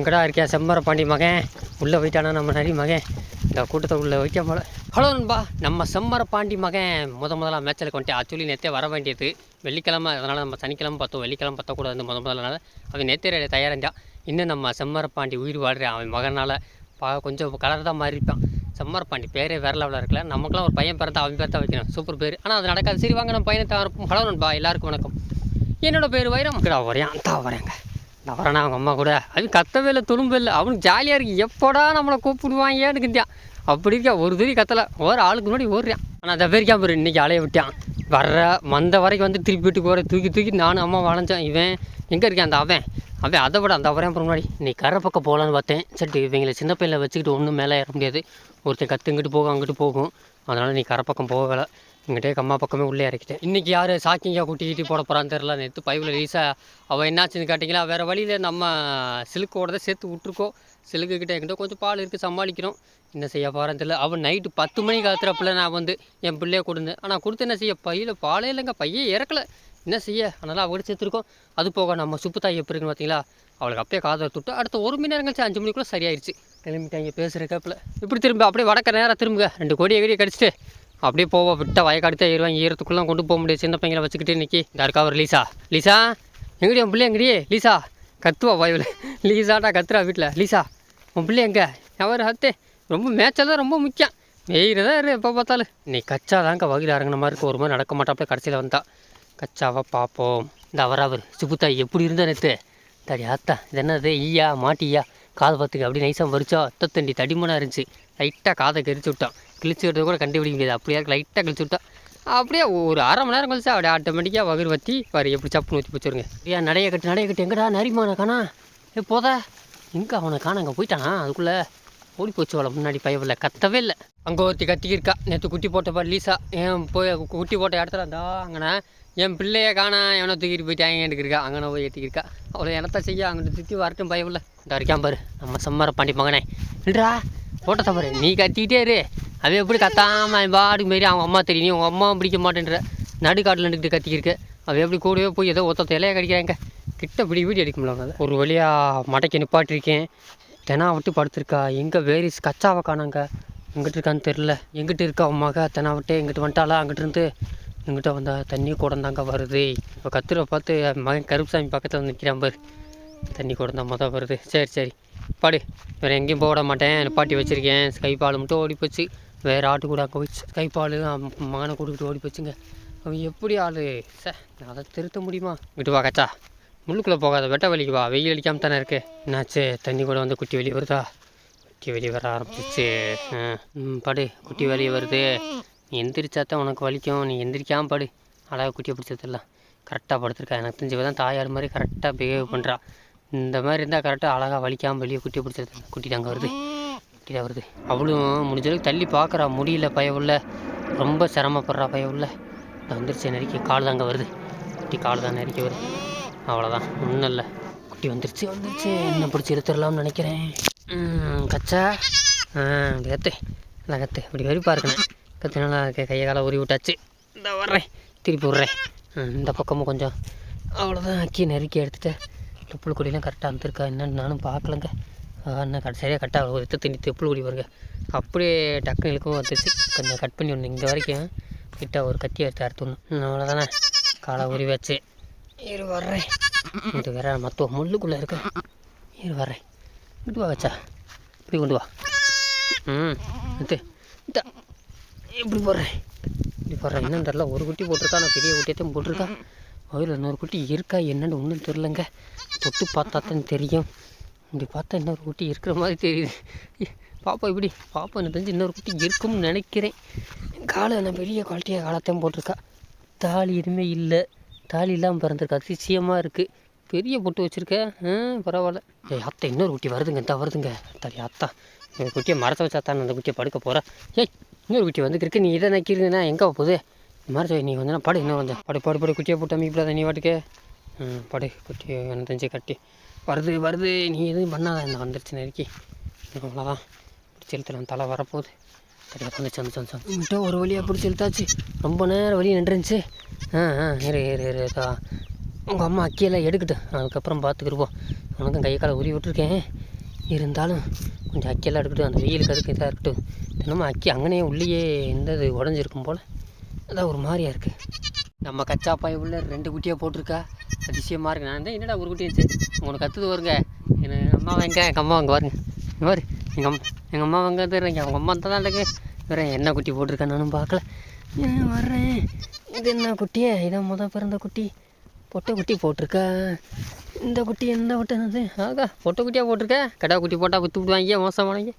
எங்கடா இருக்கியா செம்மர பாண்டி மகன்? உள்ளே போயிட்டானா நம்ம நரி மகன்? இந்த கூட்டத்தை உள்ளே வைக்க போல. ஹலோ நண்பா நம்ம செம்மர பாண்டி மகன். முத முதலாக மேட்சில் வந்துட்டு ஆக்சுவலி நேற்றே வர வேண்டியது. வெள்ளிக்கிழமை அதனால் நம்ம சனிக்கிழமை பார்த்தோம் வெள்ளிக்கிழமை பார்த்தக்கூடாது முத முதல்ல அவன் நேற்றே தயாரிஞ்சான் இன்னும் நம்ம செம்மர பாண்டி உயிர் வாழ்கிறேன் அவன் மகனால் பா கொஞ்சம் கலர் தான் மாறி இருப்பான் செம்மர பாண்டி பேரே வேற லெவலில் இருக்கல நமக்குலாம் ஒரு பையன் பிறந்தா அவன் பேர் தான் வைக்கணும். சூப்பர் பேர். ஆனால் அது நடக்காது. சரி வாங்க நம்ம பையனை தான் ஹலோ நண்பா எல்லாருக்கும் வணக்கம். என்னோடய பேர் வைரம். கிடா வரேன் தான் வரேங்க நான் வரேன் அவங்க அம்மா கூட. அவன் கத்தவே இல்லை துளும்பு இல்லை. அவனுக்கு ஜாலியாக இருக்கு. எப்போடா நம்மளை கூப்பிடுவாங்கன்னு கிந்தியான் அப்படி இருக்கா ஒரு துணி கத்தலை. ஒரு ஆளுக்கு முன்னாடி ஓடுறான். ஆனால் அதை பேருக்கா பாரு இன்னைக்கு அலைய விட்டான். வர்ற வந்த வரைக்கும் வந்து திருப்பி வீட்டுக்கு போகிற தூக்கி தூக்கி நானும் அம்மா வளைஞ்சேன் இவன் எங்கே இருக்கேன்? அந்த அவன். அவன் அதை விட அந்த அவரையும் அப்புறம் முன்னாடி. நீ கரை பக்கம் போகலான்னு பார்த்தேன். சரி இவங்களை சின்ன பையனில் வச்சுக்கிட்டு ஒன்றும் மேலே ஏற முடியாது. ஒருத்தன் கற்று இங்கிட்டு போகும் அங்கிட்டு போகும். அதனால் நீ கரை பக்கம் போகலை. இங்கிட்டே கம்மா பக்கமே உள்ளே இறக்கிட்டேன். இன்றைக்கி யார் சாக்கிங்காக கூட்டிக்கிட்டு போட போகிறான்னு தெரில நேற்று பைப்பில் ரீஸாக அவள் என்னாச்சுன்னு கேட்டிங்களா? வேறு வழியில் நம்ம சிலுக்கோட தான் சேர்த்து விட்ருக்கோம் சிலுக்குக்கிட்ட என்கிட்ட கொஞ்சம் பால் இருக்குது சமாளிக்கிறோம் என்ன செய்ய போகிறான்னு தெரியல. அவன் நைட்டு பத்து மணிக்கு காத்துறப்பில் நான் வந்து என் பிள்ளைய கொடுந்தேன் ஆனால் கொடுத்து என்ன செய்ய? பையில் பாலே இல்லைங்க. பையே இறக்கலை. என்ன செய்ய? அதனால் அவகிட்ட சேர்த்துருக்கோம். அது போக நம்ம சுப்புத்தாய் எப்படி இருக்குன்னு பார்த்தீங்களா அவளுக்கு அப்பயே காதை தொட்டு அடுத்த ஒரு மணி நேரம் கழிச்சு அஞ்சு மணிக்குள்ளே சரியாயிருச்சு. கிளம்பிட்டாங்க பேசுகிற கேப்பில் இப்படி திரும்ப அப்படியே வடக்க நேரம் திரும்புங்க. ரெண்டு கோடியை கடியை கடிச்சிட்டு அப்படியே போவோம். விட்ட வயக்காடுத்தே ஏறுவாங்க. ஈரத்துக்குள்ளே கொண்டு போக முடியாது சின்ன பையங்களை வச்சுக்கிட்டு இன்னைக்கு. இந்த லீசா. லீசா எங்கடி உன் பிள்ளை எங்கடி? லீசா கத்துவா வாயுவில் லீசாட்டா கத்துறா வீட்டில் லீசா உன் பிள்ளை எங்கே? அவர் அத்தே. ரொம்ப மேட்சல் தான் ரொம்ப முக்கியம். வெயிறதா இரு எப்போ பார்த்தாலும். நீ கச்சா தாங்க வகையில் இறங்கின மாதிரி இருக்கும் ஒரு மாதிரி நடக்க மாட்டாப்புல கடைசியில் வந்தா. கச்சாவை பார்ப்போம். இந்த அவராவர் சுப்புத்தாய் எப்படி இருந்தா நேற்று தடி ஆத்தா இது என்னது? ஈயா மாட்டியா? காது பார்த்துக்க அப்படியே நைஸாக வரிச்சா அத்தத்தண்டி தடிமனாக இருந்துச்சு. லைட்டாக காதை கெரிச்சு விட்டான். கிழிச்சு விட்டது கூட கண்டுபிடிக்க முடியாது. அப்படியே லைட்டாக கிழிச்சு விட்டான் அப்படியே ஒரு அரை மணி நேரம் கழிச்சு அப்படியே ஆட்டோமேட்டிக்காக வகுர் வத்தி வரி எப்படி சப்புன்னு ஊற்றி வச்சுருங்க ஐயா நடைய கட்டு நடைய கட்டு எங்கடா நரிமான காணா? ஏ போதா. எங்கே அவனை காண? அங்கே போயிட்டானா? அதுக்குள்ளே ஓடி போச்சு அவளை முன்னாடி பயவில் கத்தவே இல்லை. அங்கே ஒருத்தி கத்திக்கிருக்கா. நேற்று குட்டி போட்ட பாரு லீசா. ஏன் போய் குட்டி போட்ட இடத்துல இருந்தா அங்கண்ணா என் பிள்ளைய காணா எவனோ தூக்கிட்டு போயிட்டாங்க எனக்கு இருக்கா அங்கன போய் ஏற்றிக்கிருக்கா அவளை என்னத்த செய்ய அங்கிட்டு சுற்றி வரட்டும் பயவில். இந்த இருக்கான் பாரு நம்ம சம்மர பாண்டி மகனே. இல்லைடா போட்டத்தை பாரு நீ கத்திக்கிட்டே இரு. அவன் எப்படி கத்தாமல் அவன் பாட்டுக்கு மாரி அவன் அம்மா தெரியும். உங்கள் அம்மாவும் பிடிக்க மாட்டேன்ற நடுக்காட்டில் நடுக்கிட்டு கத்திக்கிருக்கு அவன் எப்படி கூடவே போய் ஏதோ ஒத்த இலையை கடிக்கிறாங்க. கிட்ட பிடி வீடி அடிக்க முடியல ஒரு வழியாக மடக்கி நிப்பாட்டிருக்கேன். தெனா விட்டு படுத்திருக்கா. எங்கே வேரிஸ் கச்சாவை காணாங்க. எங்கிட்ட இருக்கான்னு தெரில எங்கிட்ட இருக்கா அவன் தெனா விட்டு எங்கிட்ட வந்துட்டாளா? அங்கிட்டிருந்து எங்கிட்ட வந்தா தண்ணி குடம் தாங்க வருது. இப்போ கத்துரை பார்த்து மகன் கருப்புசாமி பக்கத்தில் வந்து நிற்கிறான் பாரு. தண்ணி குடம் தான் மொதல் வருது. சரி சரி. பாடு. வேறு எங்கேயும் போட மாட்டேன். நிப்பாட்டி வச்சுருக்கேன். ஸ்கைப்பால் மட்டும் ஓடி போச்சு வேறு ஆட்டு கூட அங்கே கைப்பால் ஸ்கைப்பால் மகனை கொடுக்கிட்டு ஓடி போச்சுங்க. அவன் எப்படி ஆள்? சே அதை திருத்த முடியுமா? விட்டு வா கச்சா. முள்ளுக்குள்ளே போகாத வெட்ட வலிக்கு வா. வெயில் அடிக்காமல் தானே இருக்கு. என்னாச்சு? தண்ணி கூட வந்து குட்டி வெளியே வருதா? குட்டி வெளியே வர ஆரம்பிச்சிச்சு. ம் படு. குட்டி வெளியே வருது. நீ எந்திரிச்சா தான் உனக்கு வலிக்கும். நீ எந்திரிக்காமல் படு. அழகாக குட்டியை பிடிச்சதெல்லாம் கரெக்டாக படுத்திருக்கா. எனக்கு தெரிஞ்சு தான் தாயார் மாதிரி கரெக்டாக பிஹேவ் பண்ணுறா இந்த மாதிரி இருந்தால் கரெக்டாக அழகாக வலிக்காமல் வெளியே குட்டியை பிடிச்சது குட்டி தாங்க வருது. குட்டி வருது அவளும் முடிஞ்சளவுக்கு தள்ளி பார்க்குறா. முடியல பயவுள்ள ரொம்ப சிரமப்படுறா பயவுள்ள இந்த வந்துருச்சு நெருக்கி கால் தாங்க வருது. குட்டி கால் தான் நெருக்கி வருது. அவ்வளோதான் ஒன்றும் இல்லை. குட்டி வந்துருச்சு வந்துருச்சு. என்ன பிடிச்சி இழுத்துடலாம்னு நினைக்கிறேன். கச்சா. கத்து. நல்லா கத்து. இப்படி வெறுப்பாக இருக்கணும் கத்து நல்லா கையை காலை உரி விட்டாச்சு. இந்த வர்றேன். திருப்பி விட்றேன். இந்த பக்கமும் கொஞ்சம் அவ்வளோதான் அக்கி நெருக்கி எடுத்துகிட்டு புல் கொடியெலாம் கரெக்டாக வந்துருக்கா என்னன்னு நானும் பார்க்கலங்க. என்ன கட் சரியாக கரெக்டாக ஒரு தண்ணி தொப்புள் கொடி வருங்க அப்படியே டக்குனு இழுக்கவும் வந்துச்சு கொஞ்சம் கட் பண்ணி ஒன்று இங்கே வரைக்கும் கிட்ட ஒரு கத்தி எடுத்து அறுத்துடணும் அவ்வளோதானே காலை உரி வச்சு. இரு வர்றேன். இது வேற மற்ற முள்ளுக்குள்ளே இருக்கு இரு வர்றேன். இட்டு வா வச்சா இப்படி கொண்டு வா. ம் இதா. இப்படி போடுறேன். இப்படி போடுறேன். என்னன்னு தெரில ஒரு குட்டி போட்டிருக்கா நான் பெரிய குட்டியத்தையும் போட்டிருக்கா. அதில் இன்னொரு குட்டி இருக்கா என்னன்னு ஒன்றும் தெரிலங்க தொட்டு பார்த்தா தான் தெரியும். இப்படி பார்த்தா இன்னொரு குட்டி இருக்கிற மாதிரி தெரியுது. பாப்பா இப்படி பாப்பா எனக்கு தெரிஞ்சு இன்னொரு குட்டி இருக்கும்னு நினைக்கிறேன். காலை நான் பெரிய குவாலிட்டியாக காலத்தையும் போட்டிருக்கா. தாலி எதுவுமே இல்லை. தாலி இல்லாமல் பிறந்திருக்கா. அதிசயமாக இருக்குது பெரிய பொட்டு வச்சுருக்க. பரவாயில்ல. ஏய் அத்தை இன்னொரு குட்டி வருதுங்க. இந்த வருதுங்க. தாலி அத்தா. இந்த குட்டியை மரத்தை வச்சா தான் அந்த குட்டியை படுக்க போகிறேன் ஏய் இன்னொரு குட்டி வந்துருக்கு. நீ இதை நக்கிறீங்கன்னா எங்கே போகுது? மரத்தை நீ வந்து படு இன்னும் கொஞ்சம். படு படு படு குட்டியை போட்டு அமைக்கப்படாத நீ வாட்டுக்கே ம் படு குட்டியை என்ன தெரிஞ்சு கட்டி. வருது வருது நீ எதுவும் பண்ணாத. இந்த வந்துருச்சு நெருக்கி அவ்வளோதான் பிடிச்சி இழுத்துலாம் தலை வரப்போகுது. சரியா வந்துச்சு வந்துச்சு வந்துச்சு வந்துச்சு ஒரு வழியாக பிடிச்சி இழுத்தாச்சு. ரொம்ப நேரம் வழி நின்றுருந்துச்சு. ஆ ஆ இரு இரு இரு இதா. உங்கள் அம்மா அக்கியெல்லாம் எடுக்கட்டும். அதுக்கப்புறம் பார்த்துக்கிருப்போம் உனக்கும் கை காலை உரி விட்டுருக்கேன். இருந்தாலும் கொஞ்சம் அக்கியெல்லாம் எடுக்கட்டும். அந்த வெயிலுக்கு அதுக்கு இதாக இருக்கட்டும். தினமும் அக்கி அங்கனே உள்ளேயே இந்த இது உடஞ்சிருக்கும் போல். அதான் ஒரு மாதிரியாக இருக்குது நம்ம கச்சா பாய் உள்ள ரெண்டு குட்டியாக போட்டிருக்கா. அதிசயமாக இருக்குது நான் தான் என்னடா ஒரு குட்டி இருந்துச்சு உங்களுக்கு கற்றுது வருங்க எங்கள் அம்மா வாங்க எங்கள் அம்மா வாங்க வருங்க பாரு எங்கள் அம்மா எங்கள் அம்மா வாங்க தெரியுங்க அவங்க அம்மா தான் இருக்கு. வேறு என்ன குட்டி போட்டிருக்கேன் நானும் பார்க்கல. ஏன் வர்றேன். இது என்ன குட்டியே இதான் முத பிறந்த குட்டி. பொட்டை குட்டி போட்டிருக்கா. இந்த குட்டி எந்த ஒட்டனது ஆகா பொட்டை குட்டியாக போட்டிருக்க? கடா குட்டி போட்டால் விற்று விடுவாங்க மோசமானங்க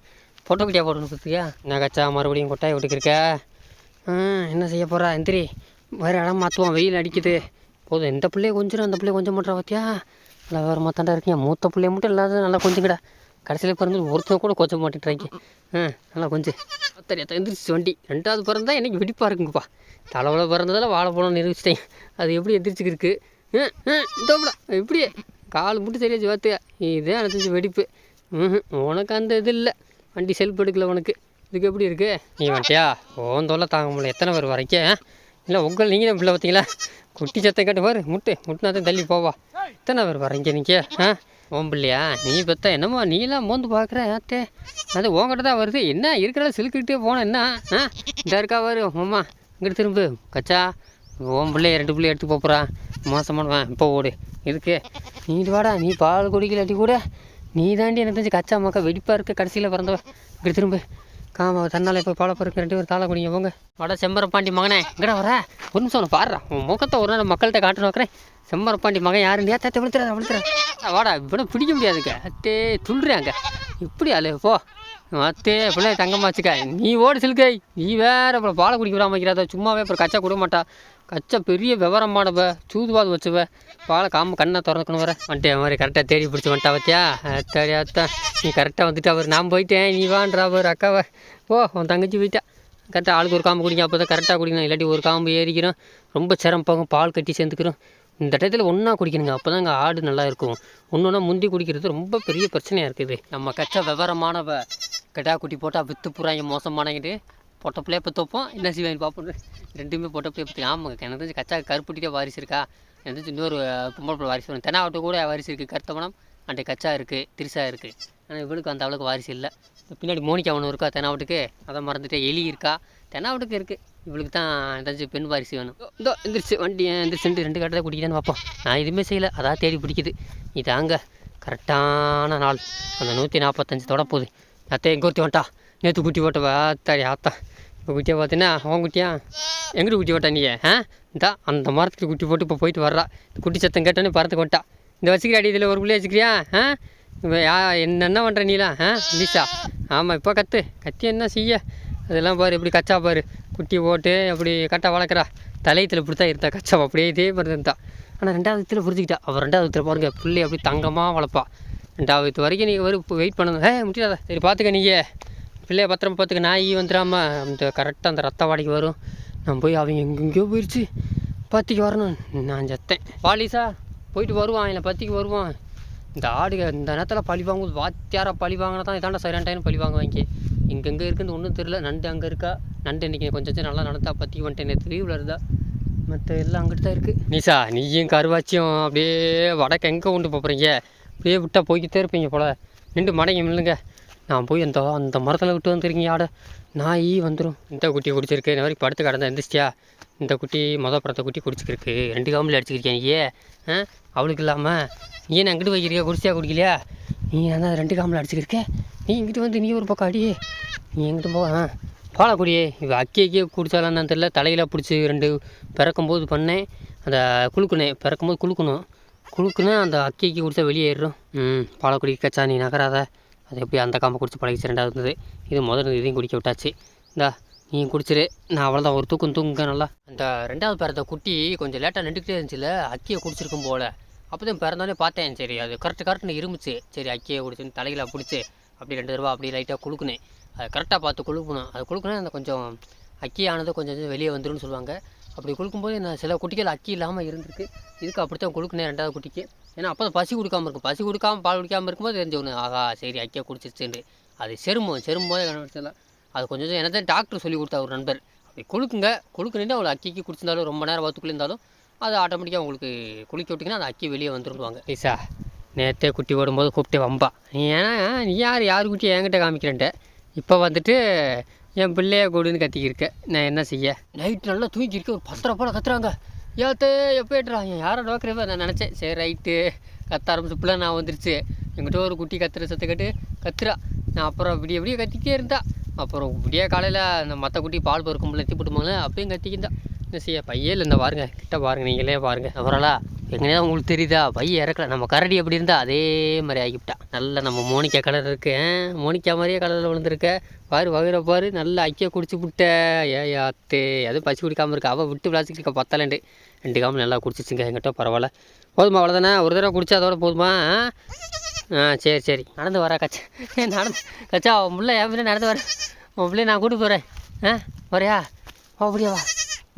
பொட்டை குட்டியாக போடணும் குத்துக்கியா நான் கச்சா மறுபடியும் கொட்டாயை விட்டுக்கிருக்க? ஆ என்ன செய்ய போகிறா எந்திரி. வேறு இடம் மாற்றுவோம் வெயில் அடிக்குது. போதும். எந்த பிள்ளைய கொஞ்சம் அந்த பிள்ளைய கொஞ்சம் மாட்டா பார்த்தியா நல்லா வேறு மாத்தாண்டா இருக்கீங்க மூத்த பிள்ளைய மட்டும் இல்லாத நல்லா கொஞ்சங்கடா. கடைசியில் பிறந்து ஒருத்தன் கூட கொஞ்சம் மாட்டேன்றாங்க ஆ நல்லா கொஞ்சம் தெரியாது எந்திரிச்சு வண்டி. ரெண்டாவது பிறந்தா எனக்கு வெடிப்பாக இருக்குங்கப்பா. தலைவலை பிறந்ததில் வாழைப்பழம் நிரூபிச்சிட்டேன். அது எப்படி எந்திரிச்சுக்கிருக்கு ஆ ஆ இதோப்படா இப்படியே கால் மட்டும் சரியாச்சு பார்த்தியா? இதே அனுப்பிச்சு வெடிப்பு. ம் உனக்கு அந்த இது இல்லை. வண்டி செல்ஃப் எடுக்கல உனக்கு. இதுக்கு எப்படி இருக்குது நீ வந்துட்டியா ஓன் தொல்லை தாங்க முடியல. எத்தனை பேர் வரைக்கும்? இல்லை உங்கள் நீங்கள் தான் பிள்ளை பார்த்தீங்களா? குட்டி சத்தம் கேட்டு பாரு முட்டு. முட்டுனா தான் தள்ளி போவா. இத்தனை பேர் வரீங்க நீங்கள் ஆ? ஓம் பிள்ளையா? நீ பார்த்தா என்னம்மா நீலாம் மோந்து பார்க்குற ஆத்தே. அது உங்ககிட்ட தான் வருது. என்ன இருக்கிறத சிலுக்கிட்டே போனேன் என்ன? ஆ? இந்த இருக்கா வரு அம்மா இங்கிட்டு திரும்பு. கச்சா ஓம் பிள்ளைய ரெண்டு பிள்ளைய எடுத்து போப்புறான் மோசமானவன் இப்போ ஓடு. இதுக்கு நீ வாடா. நீ பால் குடிக்கலாட்டி கூட. நீ தாண்டி எனக்கு தெரிஞ்சு கச்சா மக்கா வெடிப்பாக இருக்க. கடைசியில் பிறந்தவன் இங்கிட்டு திரும்பு. காம தன்னால் இப்போ பால பொறுக்க ரெண்டு பேரும் தாளை குடிங்க போங்க. வட செம்பரப்பாண்டி மகனே. எங்கடா வர? ஒரு நிமிஷம் ஒன்று பாடுறா உன் முகத்தை ஒரு நாள் மக்கள்கிட்ட காட்டு வைக்கிறேன் செம்பரப்பாண்டி மகன் யாரு? நீ தேத்த விழுத்துறா விழுத்துறா வாடா இப்படி பிடிக்க முடியாதுங்க. அத்தே துள்ளுறாங்க இப்படி அலே போ. அத்தே பிள்ளை தங்கம்மா வச்சுக்க. நீ ஓடு சிலுக்கை. நீ வேற அப்புறம் பாலை குடிக்க விடாம வைக்கிறாத சும்மாவே அப்புறம் கச்சா கொடுக்க மாட்டா. கச்சா பெரிய விவரமானவ சூதுவாது வச்சுவ. பாலை காம கண்ணை திறக்கணும் வர வந்துட்டேன் மாதிரி கரெக்டாக தேடி பிடிச்சி வந்துட்டா வத்தியா தேடி அத்தான் நீ கரெக்டாக வந்துட்டா அவர் நான் போயிட்டேன். நீ வான்றா அவர் அக்காவை. ஓ உன் தங்கச்சி போயிட்டா கரெக்டாக ஆளுக்கு ஒரு காம்பு குடிங்க அப்போ தான் கரெக்டாக குடிக்கணும் இல்லாட்டி ஒரு காம்பு ஏறிக்கிறோம். ரொம்ப சிரம் போகும் பால் கட்டி சேர்ந்துக்கிறோம். இந்த டயத்தில் ஒன்றா குடிக்கணுங்க. அப்போ தாங்க ஆடு நல்லா இருக்கும். ஒன்று ஒன்றா முந்தி குடிக்கிறது ரொம்ப பெரிய பிரச்சனையாக இருக்குது. நம்ம கச்சா விவரமானவ. கெட்டா குட்டி போட்டால் விற்று புறாங்க மோசமானங்கிட்டு பொட்டப்பிள்ளையே பிள்ளைய பற்றி வைப்போம் என்ன செய்வாங்க பார்ப்போம் ரெண்டுமே பொட்டை பற்றி ஆமாங்க எனக்கு தெரிஞ்சு கச்சா கருப்புட்டியே வாரிசு இருக்கா? எனக்கு தெரிஞ்சு இன்னொரு பொம்பளை பிள்ளை வாரிசு வரும். தெனாவட்டு கூட வாரிசு இருக்குது கருத்தவனம் அண்டை கச்சா இருக்குது திரிசா இருக்குது ஆனால் இவளுக்கு அந்த அளவுக்கு வாரிசு இல்லை. பின்னாடி மோனிக்கா ஒன்று இருக்கா தெனாவட்டுக்கு? அதை மறந்துட்டு எலி இருக்கா? தெனாவட்டுக்கு இருக்குது இவளுக்கு தான் ஏதாச்சும் பெண் வாரிசு வேணும். இதோ எந்திரிச்சு வண்டி எந்திரிச்சு ரெண்டு கட்டத்தை குடிக்கிறேன்னு பார்ப்போம் நான் எதுவுமே செய்யலை. அதான் தேடி பிடிக்குது. இதாங்க கரெக்டான நாள். அந்த நூற்றி நாற்பத்தஞ்சு தொட போகுது. அத்தை எங்கே ஒருத்தி வந்துட்டா நேற்று குட்டி போட்டவா அத்தாடி ஆத்தா. இப்போ குட்டியை பார்த்தீங்கன்னா அவன் குட்டியா? எங்கிட்டு குட்டி போட்டா நீ ஆ? இந்தா அந்த மரத்துக்கு குட்டி போட்டு இப்போ போயிட்டு வர்றா. குட்டி சத்தம் கேட்டோன்னு பறத்துக்கு வந்துட்டா இந்த வச்சுக்கிற இதில் ஒரு பிள்ளைய வச்சுக்கிறியா? ஆ? யா என்னென்ன பண்ணுற நீலாம் ஆ? லீசா. ஆமாம் இப்போ கத்து. கத்தி என்ன செய்ய? அதெல்லாம் பாரு இப்படி கச்சா பாரு. குட்டி போட்டு அப்படி கட்டா வளர்க்குறா. தலையத்தில் இப்படி தான் இருந்தா. கச்சா அப்படியே இதே மாதிரி இருந்தா. ஆனால் ரெண்டாவது வித்தில் புரிஞ்சுக்கிட்டா. அவள் ரெண்டாவது வித்தில் பாருங்க பிள்ளை அப்படி தங்கமாக வளர்ப்பா. ரெண்டாவது வரைக்கும் நீங்கள் வரும் வெயிட் பண்ணுங்க. முடியாதா சரி பார்த்துக்க நீங்கள் பிள்ளைய பத்திரம் பார்த்துக்க நாய் வந்துடாம அந்த கரெக்டாக அந்த ரத்த வாடிக்கு வரும். நான் போய் அவங்க எங்கெங்கேயோ போயிடுச்சு பத்திக்கு வரணும். நான் செத்தேன். பாலிசா போயிட்டு வருவான். இல்லை பத்திக்கு வருவான். இந்த ஆடு இந்த நேரத்தில் பழி வாங்கும்போது வாத்தியாரா பழி வாங்கினா தான் இதாண்டா சரியான டைம் பழி வாங்குவாங்க. எங்கெங்கே இருக்குன்னு ஒன்றும் தெரியல. நண்டு அங்கே இருக்கா? நண்டு இன்றைக்கி கொஞ்சம் நல்லா நடந்தா பற்றி வந்துட்டேன். நேற்று லீவில் இருந்தா. மற்ற எல்லாம் அங்கிட்டு தான் இருக்குது நிஷா நீயும் கருவாச்சியும் அப்படியே வடக்கு எங்கே கொண்டு போகிறீங்க அப்படியே விட்டால் போய்கிட்டே இருப்பீங்க போல. நின்று மடங்கி மில்லுங்க நான் போய் அந்த அந்த மரத்தில் விட்டு வந்துருக்கீங்க ஆடை. நாய் வந்துடும் இந்த குட்டி குடிச்சிருக்கு. இந்த மாதிரி படுத்து கடந்த எந்திரிச்சியா இந்த குட்டி மொதல் பிறந்த குட்டி குடிச்சிருக்கு ரெண்டு காமில் அடிச்சிருக்கேன் ஏ ஆ? அவளுக்கு இல்லாமல் நீ என்ன அங்கிட்டு வைக்கிறியா குடிச்சியா குடிக்கலையா? நீ என்ன ரெண்டு காமில் அடிச்சிருக்க? நீ இங்கிட்டு வந்து நீ ஒரு பக்கம் அடி. நீ எங்கிட்டு போ ஆ? பாலக்குடியே இவ அக்கி அக்கியே குடிச்சாலும் தான் தெரியல. தலையில் பிடிச்சி ரெண்டு பிறக்கும்போது பண்ணேன். அந்த குளுக்குனேன் பிறக்கும்போது குளுக்கணும் குளுக்குனா அந்த அக்கிக்கு குடித்தா வெளியேறும் ம் பாலக்குடி கச்சா நீ நகராத. அது எப்படி அந்த காம்பை குடிச்சு பழகிச்சு ரெண்டாவது இருந்தது இது முதல்ல இதையும் குடிக்க விட்டாச்சு. இந்தா நீ குடிச்சிரு. நான் அவ்வளோதான் ஒரு தூக்கம் தூங்குங்க நல்லா. அந்த ரெண்டாவது பிறந்த குட்டி கொஞ்சம் லேட்டாக நின்றுக்கிட்டே இருந்துச்சுல அக்கியை குடிச்சிருக்கும் போல். அப்போ தான் பிறந்தோடனே பார்த்தேன் சரி அது கரெக்டு கரெக்டுன்னு இருந்துச்சு. சரி அக்கியை குடிச்சுன்னு தலையில் பிடிச்சி அப்படி ரெண்டு ரூபா அப்படி லைட்டாக குளுக்குனேன் அதை கரெக்டாக பார்த்து குழுக்கணும் அது குளுக்குனா அந்த கொஞ்சம் அக்கியானது கொஞ்சம் கொஞ்சம் வெளியே வந்துடும் சொல்லுவாங்க. அப்படி கொடுக்கும்போது நான் சில குட்டிகள் அக்கி இல்லாமல் இருந்திருக்கு. இதுக்கு அப்படித்தான் கொடுக்கணும் ரெண்டாவது குட்டிக்கு. ஏன்னா அப்போ தான் பசி கொடுக்காம இருக்கும். பசி கொடுக்காமல் பால் குடிக்காமல் இருக்கும்போது தெரிஞ்சவனு ஆகா சரி அக்கியை குடிச்சிருச்சுன்னு அது செருமம் செரும்போதே கண்டுபிடிச்சலாம் அது கொஞ்சம் கொஞ்சம் எனக்கு டாக்டர் சொல்லி கொடுத்தா ஒரு நண்பர் அப்படி கொடுக்குங்க. கொடுக்குறேன் அவளை அக்கிக்கு குடிச்சிருந்தாலும் ரொம்ப நேரம் வத்துக்குள்ளே இருந்தாலும் அது ஆட்டோமேட்டிக்காக உங்களுக்கு குளிக்க விட்டிங்கன்னா அந்த அக்கி வெளியே வந்துருவாங்க. ஈசா நேற்றே குட்டி ஓடும்போது கூப்பிட்டு வம்பா. நீ ஏன்னா நீ யார்? யார் குட்டி என்கிட்ட காமிக்கிறேன்ட்ட? இப்போ வந்துட்டு என் பிள்ளைய கொடுன்னு கத்திக்கிருக்க. நான் என்ன செய்ய? நைட் நல்லா தூங்கிருக்கு ஒரு பத்தரை போல் கத்துறாங்க. ஏத்தே எப்போ ஏட்டுறாங்க யாரை நோக்கிறவ நான் நினச்சேன். சரி ரைட்டு கத்த ஆரம்பிச்சப்பெல்லாம் நான் வந்துருச்சு. எங்கிட்ட ஒரு குட்டி கத்துற சத்த கட்டு கத்துறா. நான் அப்புறம் இப்படி எப்படியே கத்திக்கிட்டே இருந்தா. அப்புறம் இப்படியே காலையில் அந்த மற்ற குட்டி பால் பொறுக்கும்போது எத்தி போட்டுமாங்களே அப்பயும் கத்திக்கிந்தா என்ன செய்ய? இல்லை இந்த பாருங்க கிட்ட பாருங்க நீங்களே பாருங்க. அவராலா எங்கேயா உங்களுக்கு தெரியுதா? பைய இறக்கல. நம்ம கரடி எப்படி இருந்தா அதே மாதிரி ஆகிவிட்டா. நல்ல நம்ம மோனிக்கா கலர் இருக்கு மோனிக்கா மாதிரியே கலரில் விழுந்திருக்க. பாரு வகுற பாரு நல்லா ஐக்கிய குடிச்சு விட்ட ஏ யாத்தே எதுவும் பசி குடிக்காமல் இருக்கா. அவள் விட்டு விளாசிக்கிட்டு இருக்க பத்தலண்டு ரெண்டு காமல் நல்லா குடிச்சிச்சுங்க எங்கிட்ட பரவாயில்ல. போதுமா அவ்வளோதானே ஒரு தடவை குடிச்சா அதோட போதுமா ஆ? சரி சரி. நடந்து வரா கச்சா. நடந்து கச்சா அவன் பிள்ளை என் பிள்ளை நடந்து வர. உன் பிள்ளைய நான் கூட்டு போகிறேன் ஆ? வரையா வா அப்படியா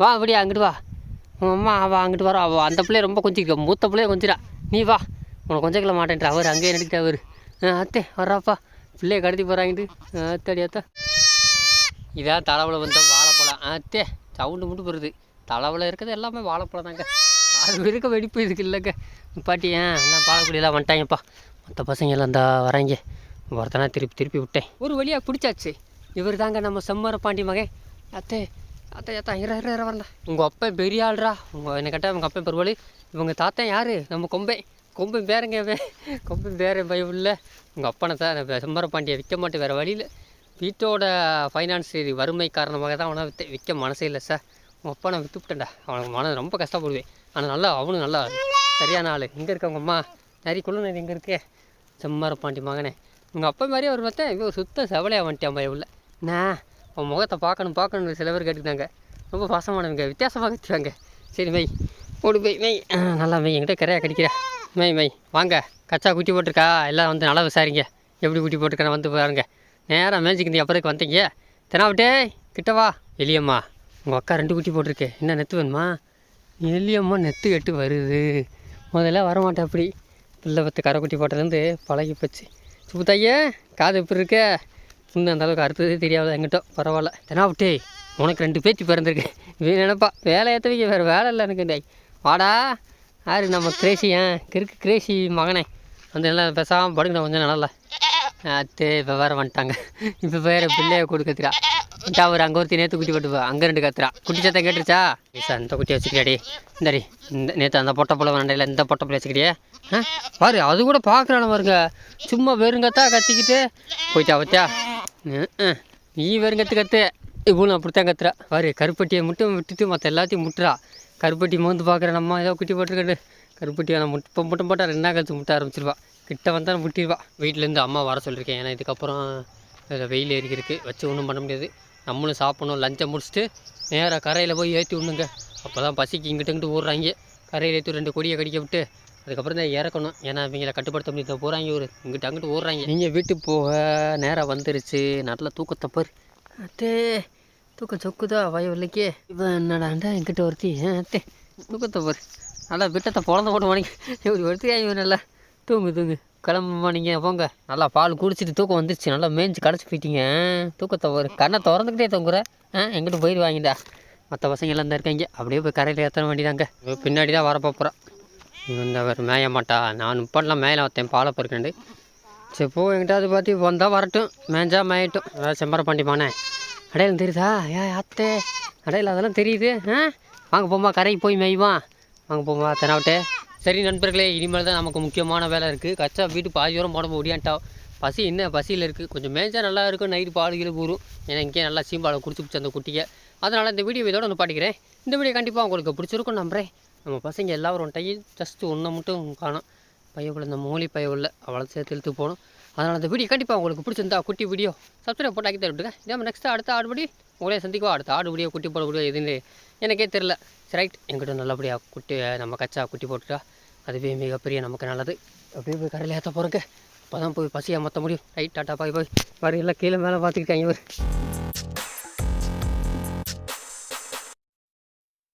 வா அப்படியே அப்படியா அங்கிட்டு வா. அம்மா அவள் அங்கிட்டு வர. அவள் அந்த பிள்ளைய ரொம்ப கொஞ்சிக்க மூத்த பிள்ளைய கொஞ்சிடா நீ வா. உனக்கு கொஞ்சக்கல மாட்டேன்ட்டு அவர் அங்கேயே நடிக்கிட்டு அவர். அத்தே வர்றாப்பா. பிள்ளைய கடத்தி போகிறாங்கிட்டு அத்தடி அத்தா இதான் தலைவில் வந்த வாழைப்பழம். அத்தே சவுண்டு மட்டும் வருது தலைவில் இருக்கிறது எல்லாமே வாழைப்பழம் தாங்க. அது இருக்க வெடிப்பு இதுக்கு இல்லைங்க. பாட்டி ஏன் எல்லாம் பாலக்குடியெல்லாம் வந்துட்டாங்கப்பா. மற்ற பசங்க எல்லாம் இந்த வராங்க. ஒருத்தனா திருப்பி திருப்பி விட்டேன். ஒரு வழியாக பிடிச்சாச்சு. இவர் தாங்க நம்ம செம்மர பாண்டி மகன். அத்தே அத்தை அத்தா இற இற இற வரண்டா உங்கள் அப்பா பெரிய ஆள்ரா. உங்கள் என்ன கேட்டால் உங்கள் அப்பா பெருவாளி. இவங்க தாத்தா யார்? நம்ம கொம்பை. கொம்பை பேருங்க கொம்பு பேரன் பேர பயம் இல்லை உங்கள் அப்பனை தான் நான் பாண்டியை விற்க மாட்டேன் வேறு வழியில் வீட்டோட ஃபைனான்ஸ் வறுமை காரணமாக தான் அவனை விற்று விற்க மனசே இல்லை சார் உங்கள் அப்பா நான் விற்றுவிட்டேன்டா அவனுக்கு மன ரொம்ப கஷ்டப்படுவேன். ஆனால் நல்லா அவனும் நல்லா சரியான ஆள். இங்கே இருக்கவங்க அம்மா? நிறைய குழுநர் எங்கே இருக்கே? செம்மர பாண்டி மகனே. உங்கள் அப்பா மாதிரியே ஒரு பார்த்தேன் இவன் சுத்த செவலையாக வந்துட்டான் பயம் இல்லை நான் உன் முகத்தை பார்க்கணும் பார்க்கணும் சில பேர் கேட்டுக்கிட்டாங்க. ரொம்ப பாசமானவங்க வித்தியாசமாக கத்துவாங்க சரி மை ஓடு போய் மை. நல்லா மெய் என்கிட்ட கரையா கடிக்கிற. மை மை வாங்க. கச்சா குட்டி போட்டிருக்கா. எல்லாம் வந்து நல்லா விசாரிங்க. எப்படி குட்டி போட்டிருக்கேன் வந்து பாருங்க. நேராக மேய்ச்சிக்கிந்து அப்புறம் வந்தீங்க. தெனாவிட்டே கிட்ட வா. எலியம்மா உங்கள் அக்கா ரெண்டு குட்டி போட்டிருக்கு. என்ன நெத்து வேணுமா? எலியம்மா நெத்து கெட்டு வருது. முதல்ல வரமாட்டேன் அப்படி. பிள்ளை பத்து கரைக்குட்டி போட்டதுலேருந்து பழகி போச்சு. சுப்புத்தாயே காது எப்படி இருக்க? புண்ணு அந்த அளவுக்கு அறுத்ததே தெரியாது எங்கிட்ட பரவாயில்ல. தெனாவிட்டே உனக்கு ரெண்டு பேச்சு பிறந்திருக்கு. இவன் நினப்பா வேலை ஏற்ற வைக்க வேறு வேலை இல்லை எனக்கு டேய். வாடா ஆறு நம்ம கிரேசியன் கிறுக்கு கிரேசி மகனே. வந்து நல்லா பேசாமல் படுங்க கொஞ்சம் நல்லா. அத்தே இப்போ வேறு வந்துட்டாங்க. இப்போ வேறு பிள்ளையை கொடுக்கறதுக்கா. வந்துட்டா ஒரு அங்கே ஒருத்தி நேற்று குட்டி போட்டு அங்கே ரெண்டு கத்துறா. குட்டி சத்தம் கேட்டுருச்சா? சார் அந்த குட்டி வச்சுக்கிறியாடி இந்தாடி இந்த நேற்று அந்த பொட்டை புள்ள வண்டையில் இந்த பொட்டை புள்ள வச்சுக்கிறியே ஆ? பாரு அது கூட பார்க்குறான பாருங்க. சும்மா வெறுங்கத்தா கத்திக்கிட்டு. போயிட்டா பார்த்தியா ம், நீ வெறுங்கத்து கத்து. இவ்வளோ அப்படித்தான் கத்துறா. பாரு கருப்பட்டியை மட்டும் விட்டுட்டு மற்ற எல்லாத்தையும் முட்டுறா. கருப்பட்டி மோந்து பார்க்குற நம்ம ஏதோ குட்டி போட்டுக்கிட்டு கருப்பட்டி நான் முட்டை மட்டும் போட்டால் ரெண்டா கழிச்சு முட்ட ஆரம்பிச்சிருவா. கிட்ட வந்தால் முட்டிடுவா வீட்டிலேருந்து அம்மா வர சொல்லியிருக்கேன் ஏன்னா இதுக்கப்புறம் இதில் வெயில் ஏறிக்கிருக்கு. வச்சு ஒன்றும் பண்ண முடியாது. நம்மளும் சாப்பிடணும் லஞ்சை முடிச்சுட்டு நேராக கரையில் போய் ஏற்றி விடணுங்க. அப்போ தான் பசிக்கு இங்கிட்டு இங்கிட்டு ஓடுறாங்க. கரையில் ஏற்றி ரெண்டு கொடியை கடிக்க விட்டு அதுக்கப்புறம் தான் இறக்கணும். ஏன்னா இவங்கள கட்டுப்படுத்த முடியாத போகிறாங்க ஒரு இங்கிட்டு அங்கிட்டு ஓடுறாங்க. நீங்கள் வீட்டுக்கு போக நேராக வந்துருச்சு. நல்ல தூக்கத்தை பாரு. அத்தே தூக்கம் சொக்குதா வயவில்லைக்கே இவன் என்னடாண்டா என்கிட்ட ஒருத்தி? அத்தே தூக்கத்தை பாரு. நல்லா விட்டத்தை பிறந்த போட்டு மணிக்கு இப்படி ஒருத்தியா இவன் நல்லா? தூங்கு தூங்கு. கிளம்புமா நீங்கள் போங்க. நல்லா பால் குடிச்சிட்டு தூக்கம் வந்துருச்சு. நல்லா மேய்ஞ்சி கடைச்சி போயிட்டீங்க. தூக்கத்தை கண்ணை திறந்துக்கிட்டே தூங்குற. ஆ எங்கிட்ட போயிடுவாங்கடா மற்ற பசங்க எல்லாம் தான் இருக்காங்க. அப்படியே போய் கரையில் ஏற்ற வேண்டியதாங்க. பின்னாடி தான் வர போகிறோம் இந்த அவர் மேய மாட்டா. நான் இப்போலாம் மேலே வைத்தேன் பாலை பொறுக்கண்டு சரி போ எங்கிட்டாவது பார்த்து வந்தால் வரட்டும். மேஞ்சா மேயட்டும். அதாவது செம்பரப்பாண்டி மானே. அடையாளம் தெரியுதா? ஏ அத்தே. அடையாளம் அதெல்லாம் தெரியுது. ஆ வாங்க போம்மா கரைக்கு போய் மேய்வான் வாங்க போம்மா தெனாவட்டே சரி நண்பர்களே இனிமேல் தான் நமக்கு முக்கியமான வேலை இருக்குது கச்சா வீட்டு பாதி தூரம் போட முடியான்ட்டா பசி என்ன பசியில் இருக்குது கொஞ்சம் மேய்ச்சா நல்லா இருக்கும். நைட்டு பால் கீழே ஊறும். ஏன்னா இங்கே நல்லா சீம்பாலை குடிச்சு அந்த குட்டியை. அதனால் இந்த வீடியோ இதோட வந்து பாட்டிக்கிறேன் இந்த வீடியோ கண்டிப்பாக உங்களுக்கு பிடிச்சிருக்கும் நம்புறேன். நம்ம பசங்க எல்லாரும் டையும் ஜஸ்ட்டு ஒன்றை மட்டும் காணும். பையக்குள்ள இந்த மூலி பையக்குள்ள அவ்வளோ சேர்த்து இழுத்து போகணும். அதனால் அந்த வீடியோ கண்டிப்பாக உங்களுக்கு பிடிச்சிருந்தா குட்டி வீடியோ சப்ஸ்கிரைப் போட்டு ஆக்கி தருட்டுங்க இதே நெக்ஸ்ட் நெக்ஸ்ட்டு அடுத்த ஆடுபடி உங்களே சந்திக்குவா அடுத்த ஆடு வீடியோ குட்டி போட வீடியோ எதுன்னு எனக்கே தெரில சரி ரைட் எங்கிட்ட நல்லபடியாக குட்டி நம்ம கச்சா குட்டி போட்டுட்டா அதுவே மிகப்பெரிய நமக்கு நல்லது. அப்படியே போய் கடையில் ஏற்ற போகிறோங்க அப்போ தான் போய் பசியாக மற்ற முடியும். ரைட் டாட்டா பாய் போய் வரையெல்லாம் கீழே மேலே பார்த்துக்கிட்டாங்க இவர்.